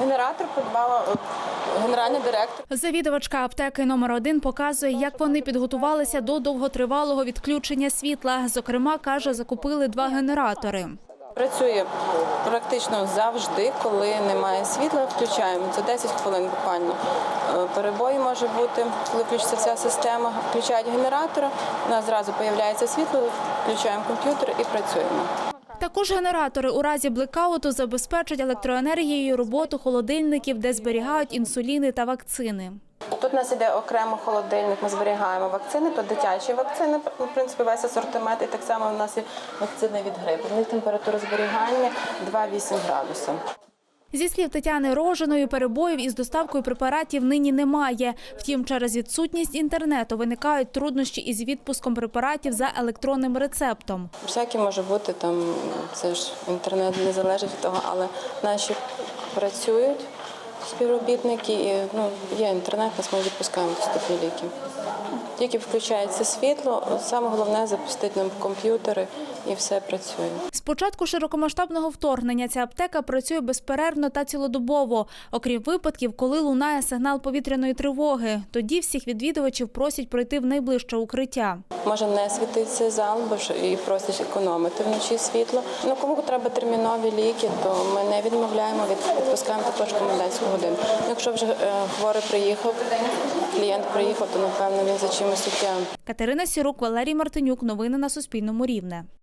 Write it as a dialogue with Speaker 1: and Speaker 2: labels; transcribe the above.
Speaker 1: Генератор придбала от, генеральний директор.
Speaker 2: Завідувачка аптеки номер 1 показує, як вони підготувалися до довготривалого відключення світла. Зокрема, каже, закупили два генератори.
Speaker 1: Працює практично завжди, коли немає світла, включаємо. Це 10 хвилин буквально. Е, Перебої може бути, коли включиться вся система. Включають генератор, у нас зразу з'являється світло, включаємо комп'ютер і працюємо.
Speaker 2: Також генератори у разі блекауту забезпечать електроенергією роботу холодильників, де зберігають інсуліни та вакцини.
Speaker 1: Тут у нас іде окремо холодильник, ми зберігаємо вакцини, то дитячі вакцини, в принципі, весь асортимент, і так само у нас є вакцини від грипу. В них температура зберігання 2,8 градуса.
Speaker 2: Зі слів Тетяни Рожиної, перебоїв із доставкою препаратів нині немає. Втім, через відсутність інтернету виникають труднощі із відпуском препаратів за електронним рецептом.
Speaker 1: Всяке може бути там, це ж інтернет не залежить від того, але наші працюють співробітники, і ну, є інтернет, нас ми відпускаємо доступні ліки. Тільки включається світло, саме головне запустити нам комп'ютери і все працює.
Speaker 2: З початку широкомасштабного вторгнення ця аптека працює безперервно та цілодобово, окрім випадків, коли лунає сигнал повітряної тривоги. Тоді всіх відвідувачів просять пройти в найближче укриття.
Speaker 1: Може не світиться зал, бо ж і просять економити вночі світло. Ну кому треба термінові ліки, то ми не відмовляємо, від- відпускаємо також комендантську годину. Ну, Якщо вже е, хворий приїхав, клієнт приїхав, то напевно він за чимось суттєвим.
Speaker 2: Катерина Сірук, Валерій Мартинюк. Новини на Суспільному рівне.